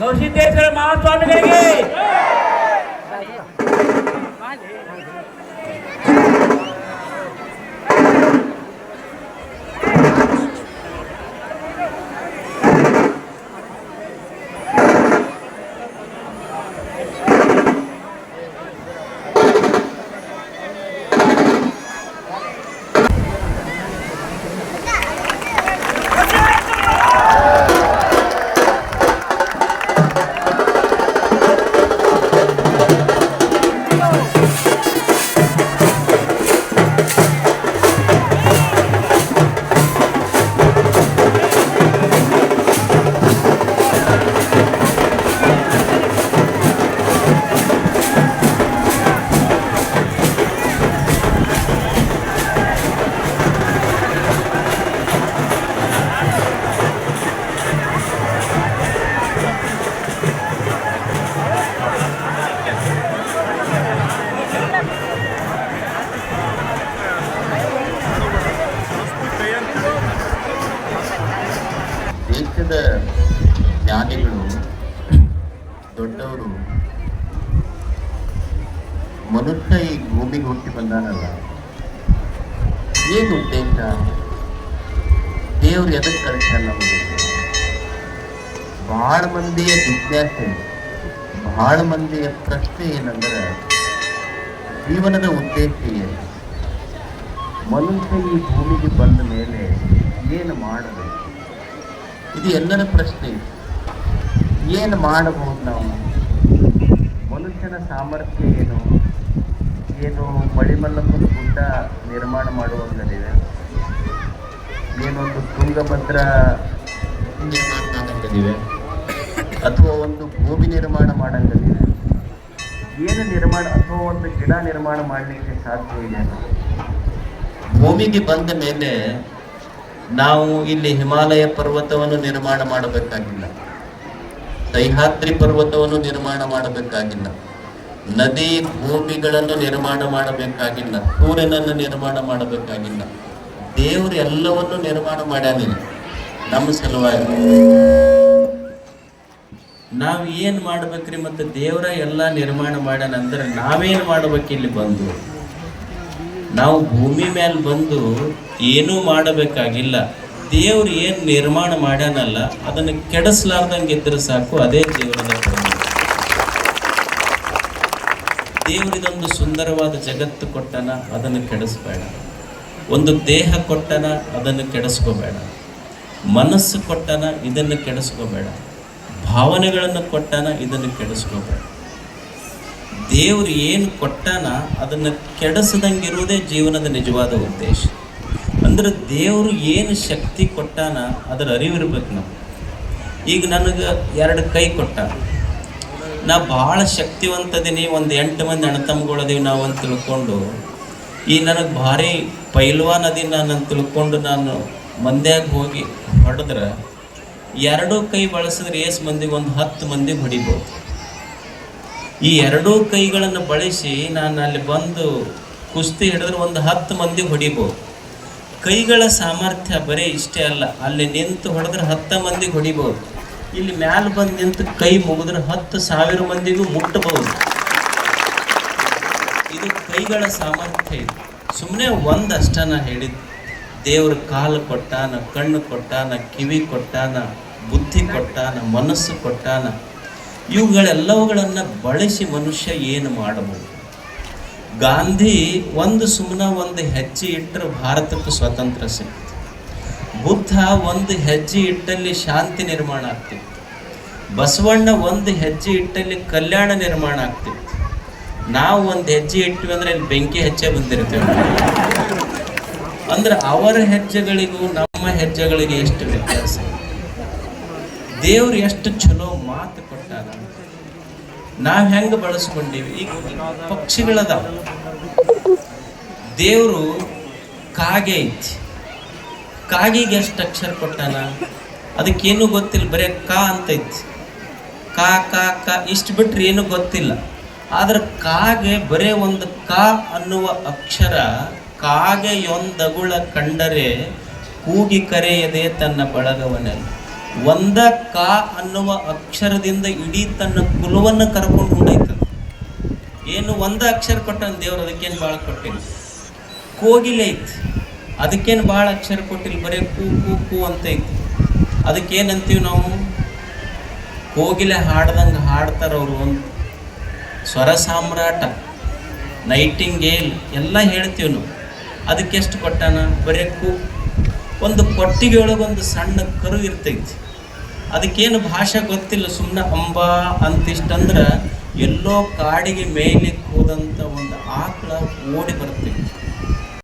सिद्धेश्वर महास्वामी गई Thank you. ಜ್ಞಾನಿಗಳು ದೊಡ್ಡವರು ಮನುಷ್ಯ ಈ ಭೂಮಿಗೆ ಹುಟ್ಟಿ ಬಂದಾನಲ್ಲ? ಏನು ಉದ್ದೇಶ? ದೇವ್ರು ಎದಕ್ಕೆ ಕಳಿಸಲ್ಲ ಬಹಳ ಮಂದಿಯ ಜಿಜ್ಞಾಸೆ ಬಹಳ ಮಂದಿಯ ಪ್ರಶ್ನೆ ಏನಂದ್ರೆ, ಜೀವನದ ಉದ್ದೇಶ ಏನು? ಮನುಷ್ಯ ಈ ಭೂಮಿಗೆ ಬಂದ ಮೇಲೆ ಏನು ಮಾಡಬೇಕು? ಇದು ಎಲ್ಲರ ಪ್ರಶ್ನೆ. ಏನು ಮಾಡಬಹುದು ನಾವು? ಮನುಷ್ಯನ ಸಾಮರ್ಥ್ಯ ಏನು? ಏನು ಮಳಿಮಲ್ಲಪ್ಪನ ಗುಡ್ಡ ನಿರ್ಮಾಣ ಮಾಡುವಂಥದ್ದಿದೆ ಏನೊಂದು ತುಂಗಭದ್ರ ನಿರ್ಮಾಣ ಅಥವಾ ಒಂದು ಭೂಮಿ ನಿರ್ಮಾಣ ಮಾಡಂಗದಿದೆ ಏನು ನಿರ್ಮಾಣ ಅಥವಾ ಒಂದು ಗಿಡ ನಿರ್ಮಾಣ ಮಾಡಲಿಕ್ಕೆ ಸಾಧ್ಯ ಇದೆ? ಭೂಮಿಗೆ ಬಂದ ಮೇಲೆ ನಾವು ಇಲ್ಲಿ ಹಿಮಾಲಯ ಪರ್ವತವನ್ನು ನಿರ್ಮಾಣ ಮಾಡಬೇಕಾಗಿಲ್ಲ. ಸಹ್ಯಾದ್ರಿ ಪರ್ವತವನ್ನು ನಿರ್ಮಾಣ ಮಾಡಬೇಕಾಗಿಲ್ಲ. ನದಿ ಭೂಮಿಗಳನ್ನು ನಿರ್ಮಾಣ ಮಾಡಬೇಕಾಗಿಲ್ಲ. ಸೂರ್ಯನನ್ನು ನಿರ್ಮಾಣ ಮಾಡಬೇಕಾಗಿಲ್ಲ. ದೇವರು ಎಲ್ಲವನ್ನು ನಿರ್ಮಾಣ ಮಾಡ್ಯಾನಿಲ್ಲ. ನಮ್ಮ ಸಲುವಾಗಿ. ನಾವು ಏನು ಮಾಡ್ಬೇಕ್ರಿ ಮತ್ತೆ ದೇವರ ಎಲ್ಲ ನಿರ್ಮಾಣ ಮಾಡ್ಯಾನಂದ್ರೆ ನಾವೇನು ಮಾಡ್ಬೇಕು ಇಲ್ಲಿ ಬಂದು? ನಾವು ಭೂಮಿ ಮೇಲೆ ಬಂದು ಏನೂ ಮಾಡಬೇಕಾಗಿಲ್ಲ. ದೇವ್ರು ಏನು ನಿರ್ಮಾಣ ಮಾಡ್ಯಾನಲ್ಲ, ಅದನ್ನು ಕೆಡಿಸ್ಲಾರ್ದಂಗೆ ಇದ್ರೆ ಸಾಕು, ಅದೇ ದೇವರದ ದೇವರಿದೊಂದು ಸುಂದರವಾದ ಜಗತ್ತು ಕೊಟ್ಟನ, ಅದನ್ನು ಕೆಡಿಸ್ಬೇಡ. ಒಂದು ದೇಹ ಕೊಟ್ಟನ, ಅದನ್ನು ಕೆಡಿಸ್ಕೋಬೇಡ. ಮನಸ್ಸು ಕೊಟ್ಟನ, ಇದನ್ನು ಕೆಡಿಸ್ಕೋಬೇಡ. ಭಾವನೆಗಳನ್ನು ಕೊಟ್ಟನ, ಇದನ್ನು ಕೆಡಿಸ್ಕೋಬೇಡ. ದೇವರು ಏನು ಕೊಟ್ಟಾನ, ಅದನ್ನು ಕೆಡಿಸದಂಗಿರುವುದೇ ಜೀವನದ ನಿಜವಾದ ಉದ್ದೇಶ. ಅಂದ್ರೆ ದೇವರು ಏನು ಶಕ್ತಿ ಕೊಟ್ಟಾನ ಅದರ ಅರಿವಿರ್ಬೇಕು ನಾವು. ಈಗ ನನಗೆ ಎರಡು ಕೈ ಕೊಟ್ಟ. ನಾ ಭಾಳ ಶಕ್ತಿವಂತದೀನಿ, ಒಂದು ಎಂಟು ಮಂದಿ ಅಣತಮ್ಗಳದೀವಿ ನಾವು ಅಂತ ತಿಳ್ಕೊಂಡು, ಈ ನನಗೆ ಭಾರಿ ಪೈಲ್ವಾನ್ ಅದೀನಿ ನಾನು ಅಂತ ತಿಳ್ಕೊಂಡು ನಾನು ಮಂದ್ಯಾಗ ಹೋಗಿ ಹೊಡೆದ್ರೆ, ಎರಡೂ ಕೈ ಬಳಸಿದ್ರೆ ಏಸ್ ಮಂದಿಗೆ ಒಂದು ಹತ್ತು ಮಂದಿಗೆ ಹೊಡಿಬೋದು. ಈ ಎರಡೂ ಕೈಗಳನ್ನು ಬಳಸಿ ನಾನು ಅಲ್ಲಿ ಬಂದು ಕುಸ್ತಿ ಹಿಡಿದ್ರೆ ಒಂದು ಹತ್ತು ಮಂದಿ ಹೊಡಿಬೋದು. ಕೈಗಳ ಸಾಮರ್ಥ್ಯ ಬರೀ ಇಷ್ಟೇ ಅಲ್ಲ. ಅಲ್ಲಿ ನಿಂತು ಹೊಡೆದ್ರೆ ಹತ್ತು ಮಂದಿಗೆ ಹೊಡಿಬೋದು. ಇಲ್ಲಿ ಮ್ಯಾಲ ಬಂದು ನಿಂತು ಕೈ ಮುಗಿದ್ರೆ ಹತ್ತು ಸಾವಿರ ಮಂದಿಗೂ ಮುಟ್ಟಬಹುದು. ಇದು ಕೈಗಳ ಸಾಮರ್ಥ್ಯ ಇದು. ಸುಮ್ಮನೆ ಒಂದು ಹೇಳಿದ. ನಾ ಹೇಳಿದ್ದು ದೇವ್ರ ಕಾಲು ಕೊಟ್ಟಾನ, ಕಣ್ಣು ಕೊಟ್ಟಾನ, ಕಿವಿ ಕೊಟ್ಟಾನ, ಬುದ್ಧಿ ಕೊಟ್ಟಾನ, ಮನಸ್ಸು ಕೊಟ್ಟಾನ. ಇವುಗಳೆಲ್ಲವುಗಳನ್ನು ಬಳಸಿ ಮನುಷ್ಯ ಏನು ಮಾಡಬಹುದು? ಗಾಂಧಿ ಒಂದು ಸುಮ್ಮನೆ ಒಂದು ಹೆಜ್ಜೆ ಇಟ್ಟರೆ ಭಾರತಕ್ಕೆ ಸ್ವತಂತ್ರ ಸಿಗ್ತಿತ್ತು ಬುದ್ಧ ಒಂದು ಹೆಜ್ಜೆ ಇಟ್ಟಲ್ಲಿ ಶಾಂತಿ ನಿರ್ಮಾಣ ಆಗ್ತಿತ್ತು. ಬಸವಣ್ಣ ಒಂದು ಹೆಜ್ಜೆ ಇಟ್ಟಲ್ಲಿ ಕಲ್ಯಾಣ ನಿರ್ಮಾಣ ಆಗ್ತಿತ್ತು. ನಾವು ಒಂದು ಹೆಜ್ಜೆ ಇಟ್ವಿ ಅಂದ್ರೆ ಇಲ್ಲಿ ಬೆಂಕಿ ಹೆಜ್ಜೆ ಬಂದಿರ್ತೇವೆ. ಅಂದ್ರೆ ಅವರ ಹೆಜ್ಜೆಗಳಿಗೂ ನಮ್ಮ ಹೆಜ್ಜೆಗಳಿಗೆ ಎಷ್ಟು ವ್ಯತ್ಯಾಸ? ದೇವ್ರು ಎಷ್ಟು ಚಲೋ ಮಾತು ಕೊಟ್ಟಾರ ನಾವು ಹೆಂಗೆ ಬಳಸ್ಕೊಂಡೀವಿ? ಈಗ ಪಕ್ಷಿಗಳದಾವ. ದೇವರು ಕಾಗೆ ಐತಿ. ಕಾಗಿಗೆ ಎಷ್ಟು ಅಕ್ಷರ ಕೊಟ್ಟಾನ? ಅದಕ್ಕೇನು ಗೊತ್ತಿಲ್ಲ. ಬರೀ ಕಾ ಅಂತೈತಿ ಕಾ ಕಾ ಕಾ, ಇಷ್ಟು ಬಿಟ್ರೆ ಏನು ಗೊತ್ತಿಲ್ಲ. ಆದ್ರೆ ಕಾಗೆ ಬರೇ ಒಂದು ಕಾ ಅನ್ನುವ ಅಕ್ಷರ ಕಾಗೆಯೊಂದಗುಳ ಕಂಡರೆ ಕೂಗಿ ಕರೆಯದೆ ತನ್ನ ಬಳಗವನೆಲ್ಲ. ಒಂದ ಕ ಅನ್ನುವ ಅಕ್ಷರದಿಂದ ಇಡೀ ತನ್ನ ಕುಲವನ್ನು ಕರ್ಕೊಂಡು ಹೊಂಡೈತದ ಏನು ಒಂದ ಅಕ್ಷರ ಕೊಟ್ಟಾನ ದೇವ್ರು ಅದಕ್ಕೇನು ಭಾಳ ಕೊಟ್ಟಿಲ್ಲ. ಕೋಗಿಲೆ ಐತಿ. ಅದಕ್ಕೇನು ಭಾಳ ಅಕ್ಷರ ಕೊಟ್ಟಿಲ್ಲ. ಬರೀ ಕೂ ಕೂ ಕೂ ಅಂತ ಐತಿ. ಅದಕ್ಕೇನಂತೀವಿ ನಾವು? ಕೋಗಿಲೆ ಹಾಡ್ದಂಗೆ ಹಾಡ್ತಾರವರು ಅಂತ ಸ್ವರ ಸಾಮ್ರಾಟ, ನೈಟಿಂಗೇಲ್ ಎಲ್ಲ ಹೇಳ್ತೀವಿ ನಾವು. ಅದಕ್ಕೆಷ್ಟು ಕೊಟ್ಟಾನ? ಬರೀ ಕೂ ಒಂದು ಕೊಟ್ಟಿಗೆ ಒಳಗೊಂದು ಸಣ್ಣ ಕರು ಇರ್ತೈತಿ. ಅದಕ್ಕೇನು ಭಾಷೆ ಗೊತ್ತಿಲ್ಲ ಸುಮ್ಮನೆ ಅಂಬಾ ಅಂತಿಷ್ಟಂದ್ರೆ ಎಲ್ಲೋ ಕಾಡಿಗೆ ಮೇಯ್ಲಿಕ್ಕೆ ಹೋದಂಥ ಒಂದು ಆಕಳ ಓಡಿ ಬರ್ತೈತಿ.